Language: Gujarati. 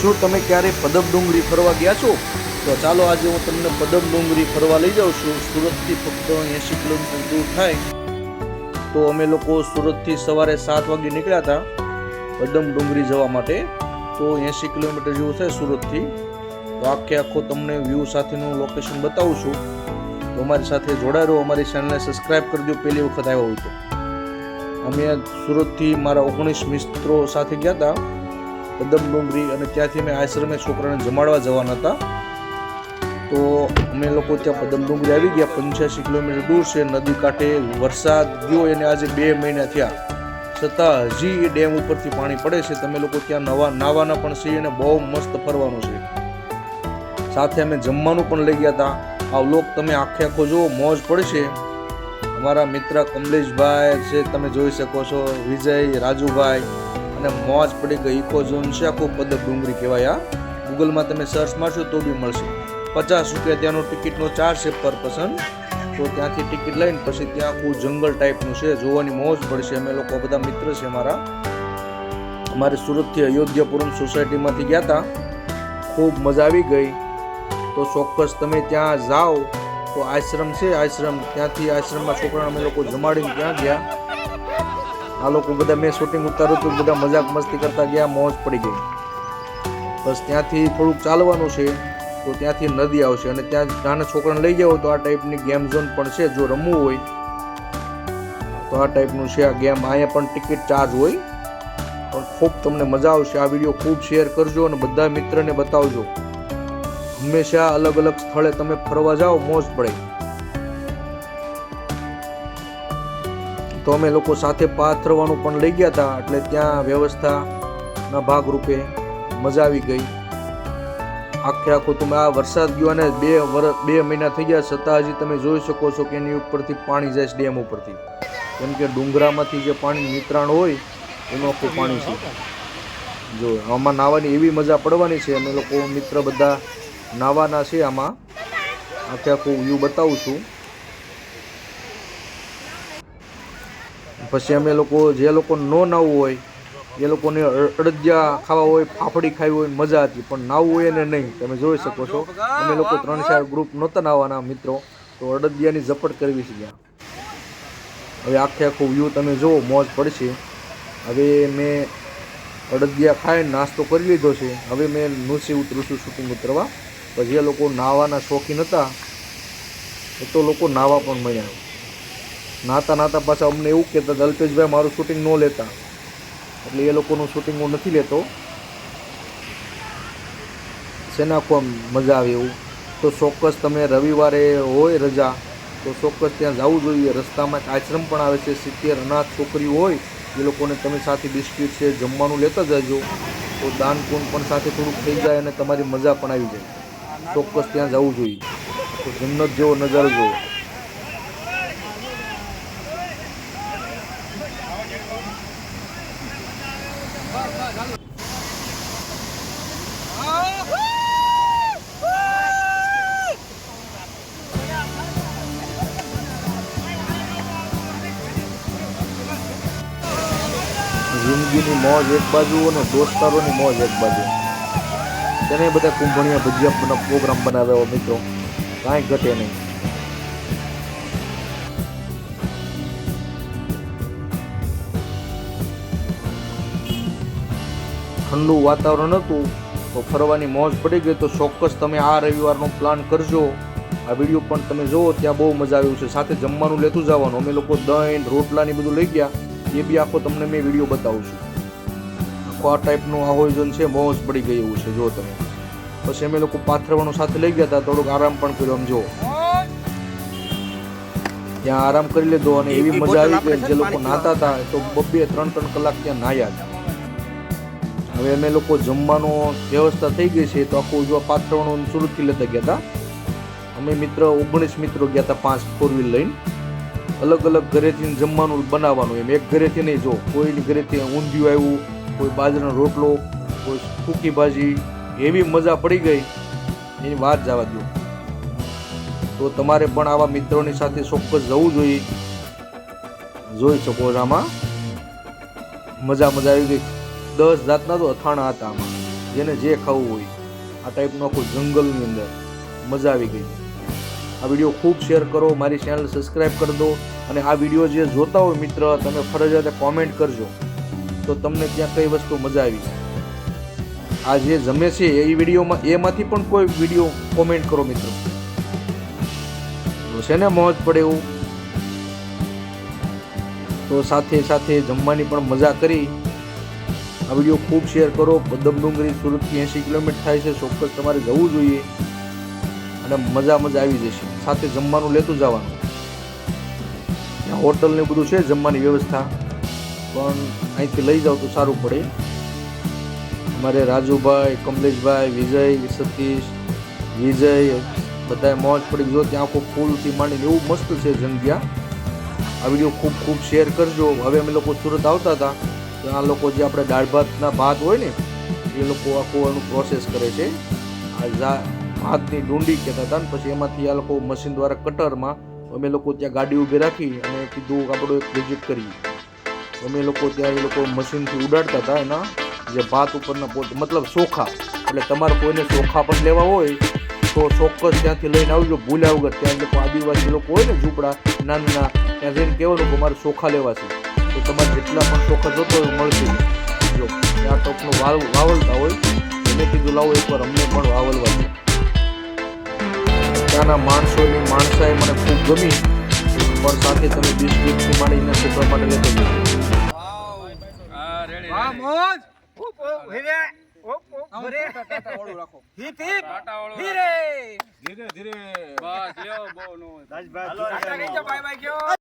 શું તમે ક્યારે પદમ ડુંગરી ફરવા ગયા છો? તો ચાલો આજે હું તમને પદમ ડુંગરી ફરવા લઈ જાઉં છું. સુરતથી ફક્ત એંશી કિલોમીટર દૂર થાય. તો અમે લોકો સુરતથી સવારે સાત વાગે નીકળ્યા હતા પદમ ડુંગરી જવા માટે. તો એંશી કિલોમીટર જેવું થાય સુરતથી. તો આખે આખો તમને વ્યૂ સાથેનું લોકેશન બતાવું છું. તો અમારી સાથે જોડાઈ અમારી ચેનલને સબસ્ક્રાઈબ કરજો પહેલી વખત આવ્યો હોય તો. અમે સુરતથી મારા ઓગણીસ મિત્રો સાથે ગયા હતા. પદમ ડુંગરી અને ત્યાંથી અમે આશ્રમે છોકરાને જમાડવા જવાના હતા. તો અમે લોકો ત્યાં પદમ ડુંગરી આવી ગયા. પંચ્યાસી કિલોમીટર દૂર છે, નદી કાંઠે વરસાદ ગયો એને આજે બે મહિના થયા. છતાં હજી એ ડેમ ઉપરથી પાણી પડે છે. તમે લોકો ત્યાં નવા નાવાના પણ છીએ અને બહુ મસ્ત ફરવાનું છે. સાથે અમે જમવાનું પણ લઈ ગયા હતા. આ લોક તમે આખે આખો જુઓ, મોજ પડશે. અમારા મિત્ર કમલેશભાઈ છે, તમે જોઈ શકો છો. વિજય, રાજુભાઈ અને મોજ પડી ગઈ. ઇકો ઝોન છે, આખું પદક ડુંગરી કહેવાય આ ગૂગલમાં તમે સર્ચ મારશો તો બી મળશે. પચાસ રૂપિયા ત્યાંનો ટિકિટનો ચાર્જ છે પર પર્સન તો ત્યાંથી ટિકિટ લઈને પછી ત્યાં આખું જંગલ ટાઈપનું છે. જોવાની મોજ પડશે. અમે લોકો બધા મિત્ર છે અમારા. અમારે સુરતથી અયોધ્યાપુરમ સોસાયટીમાંથી ગયા હતા ખૂબ મજા આવી ગઈ. તો ચોક્કસ તમે ત્યાં જાઓ. તો આશ્રમ છે, આશ્રમ. ત્યાંથી આશ્રમમાં છોકરાને અમે લોકો જમાડીને ત્યાં ગયા. આ લોકો બધા મેં શૂટિંગ ઉતાર્યું હતું, બધા મજાક મસ્તી કરતા ગયા, મોજ પડી ગઈ. બસ ત્યાંથી થોડુંક ચાલવાનું છે, તો ત્યાંથી નદી આવશે અને ત્યાં નાના છોકરાને લઈ જાઓ તો આ ટાઈપની ગેમ ઝોન પણ છે, જો રમવું હોય. તો આ ટાઈપનું છે આ ગેમ અહીંયા પણ ટિકિટ ચાર્જ હોય. પણ ખૂબ તમને મજા આવશે. આ વીડિયો ખૂબ શેર કરજો અને બધા મિત્રને બતાવજો. હંમેશા અલગ અલગ સ્થળે તમે ફરવા જાઓ, મોજ પડે. તો અમે લોકો સાથે પાથરવાનું પણ લઈ ગયા હતા એટલે ત્યાં વ્યવસ્થાના ભાગરૂપે મજા આવી ગઈ. આખે આખું તમે આ વરસાદ ગયો અને બે વર, બે મહિના થઈ ગયા છતાં હજી તમે જોઈ શકો છો કે એની ઉપરથી પાણી જાય છે ડેમ ઉપરથી. કેમ કે ડુંગરામાંથી જે પાણી નિતરાણ હોય એનું આખું પાણી છે. જો, આમાં નાહવાની એવી મજા પડવાની છે, અમે લોકો મિત્ર બધા નાવાના છે આમાં. આખે આખું વ્યૂ બતાવું છું. પછી અમે લોકો, જે લોકો ન નાવું હોય, એ લોકોને અડદિયા ખાવા હોય, ફાફડી ખાવી હોય, મજા હતી. પણ નાવું હોય ને નહીં. તમે જોઈ શકો છો. અમે લોકો ત્રણ ચાર ગ્રુપ નહોતા નાવાના મિત્રો. તો અડદિયાની ઝપટ કરવી છે ત્યાં. હવે આખે આખું વ્યૂ તમે જુઓ, મોજ પડશે. હવે મેં અડદિયા ખાઈને નાસ્તો કરી લીધો છે. હવે મેં નુસી ઉતરું છું શૂટિંગ ઉતરવા. પછી જે લોકો નાવાના શોખીન હતા. એ તો લોકો નાવા પણ મળ્યા. નાતા નાતા પાછા અમને એવું કહેતા હતા, અલ્પેશભાઈ મારું શૂટિંગ ન લેતા. એટલે એ લોકોનું શૂટિંગ હું નથી લેતો. શેના આમ મજા આવે એવું? તો ચોક્કસ તમે રવિવારે હોય રજા તો ચોક્કસ ત્યાં જવું જોઈએ. રસ્તામાં એક આશ્રમ પણ આવે છે સિત્તેર અનાથ છોકરીઓ હોય એ લોકોને તમે સાથે બિસ્કિટ છે જમવાનું લેતા જજો. તો દાન કુંડ પણ સાથે થોડુંક થઈ જાય અને તમારી મજા પણ આવી જાય. ચોક્કસ ત્યાં જવું જોઈએ. તો જન્નત જેવો નજારો જોવો. જિંદગીની મોજ એક બાજુ અને દોસ્તારોની મોજ એક બાજુ. તેને બધા કુંભણિયા ભજીયા પ્રોગ્રામ બનાવ્યો મિત્રો. કાંઈ ઘટે નહીં. ઠંડુ વાતાવરણ હતું તો ફરવાની મોજ પડી ગઈ તો ચોક્કસ તમે આ રવિવારનો પ્લાન કરજો. આ વીડિયો પણ તમે જુઓ ત્યાં બહુ મજા આવ્યું છે. સાથે જમવાનું લેતું જવાનું. અમે લોકો દહીં રોટલાની બધું લઈ ગયા. એ બી આખો તમને મેં વીડિયો બતાવું છું. આખો આ ટાઈપનું આયોજન છે મોજ પડી ગઈ એવું છે. જો તમે. પછી અમે લોકો પાથરવાનું સાથે લઈ ગયા હતા થોડુંક આરામ પણ કર્યો. આમ જુઓ. ત્યાં આરામ કરી લીધો અને એવી મજા આવી કે જે લોકો નાતા હતા તો બબ્બે ત્રણ ત્રણ કલાક ત્યાં નાહ્યા હતા હવે અમે લોકો જમવાનો વ્યવસ્થા થઈ ગઈ છે તો આખું જો પાત્રણો સુરતથી લેતા ગયા હતા. અમે મિત્ર, ઓગણીસ મિત્રો ગયા હતા પાંચ ફોર વ્હીલ લઈને. અલગ અલગ ઘરેથી જમવાનું બનાવવાનું એમ. એક ઘરેથી નહીં, જો, કોઈની ઘરેથી ઊંધિયું આવ્યું, કોઈ બાજરાનો રોટલો, કોઈ સૂકી ભાજી, એવી મજા પડી ગઈ. એની વાત જવા દો તો તમારે પણ આવા મિત્રોની સાથે ચોક્કસ જવું જોઈએ. જોઈ શકો આમાં. મજા મજા આવી ગઈ. દસ જાતના તો અથાણા હતા આમાં. જેને જે ખાવું હોય. આ ટાઈપનું આખું જંગલની અંદર મજા આવી ગઈ. આ વીડિયો ખૂબ શેર કરો, મારી ચેનલ સબસ્ક્રાઈબ કરી દો અને આ વીડિયો જે જોતા હોય મિત્ર, તમે ફરજિયાત કોમેન્ટ કરજો. તો તમને ત્યાં કઈ વસ્તુ મજા આવી. આ જે જમે છે, એ વિડીયોમાં, એમાંથી પણ કોઈ વીડિયો કોમેન્ટ કરો મિત્રો. છે ને મોજ પડે એવું. તો સાથે સાથે જમવાની પણ મજા કરી. આ વીડિયો ખૂબ શેર કરો. પદમ ડુંગરી સુરતથી એંશી કિલોમીટર થાય છે. ચોક્કસ તમારે જવું જોઈએ અને મજા મજા આવી જશે. સાથે જમવાનું લેતું જવાનું. ત્યાં હોટલ ને બધું છે જમવાની વ્યવસ્થા. પણ અહીંથી લઈ જાવ તો સારું પડે. અમારે રાજુભાઈ, કમલેશભાઈ, વિજય, સતીશ, વિજય બધા મોજ પડી. જો ત્યાં આખો ફૂલથી માંડીને એવું મસ્ત છે જગ્યા. આ વીડિયો ખૂબ ખૂબ શેર કરજો. હવે અમે લોકો સુરત આવતા હતા. તો લોકો જે આપણે દાળ ભાતના ભાત હોય ને, એ લોકો આખું એનું પ્રોસેસ કરે છે. આ ભાતની ડુંડી કહેતા હતા ને, પછી એમાંથી આ લોકો મશીન દ્વારા કટરમાં અમે લોકો ત્યાં ગાડી ઊભી રાખી અને કીધું આપણું એક વિઝિટ કરીએ. અમે લોકો ત્યાં એ લોકો મશીનથી ઉડાડતા હતા એના જે ભાત ઉપરના પોટ મતલબ ચોખા એટલે તમારે કોઈને ચોખા પણ લેવા હોય, તો ચોક્કસ ત્યાંથી લઈને આવજો. ભૂલ્યા વગર ત્યાં લોકો આદિવાસી લોકો હોય ને ઝૂંપડા નાના ત્યાં જઈને કહેવાનું કે મારે ચોખા લેવા છે. તો તમારે જેટલા પણ ચોખા જોતો હોય મળશે. જો આ ટોપનું વાવ વાવલતા હોય એને કીધું લાવો એકવાર અમને પણ વાવલવા દે. ત્યાંના માણસોની માણસાએ મને ખૂબ ગમી. પણ સાથે તમે બિસ્કીટથી માંડીને છોકરા માટે લેતો ધીરે ધીરે. બસ લ્યો બહુ નો બાય બાય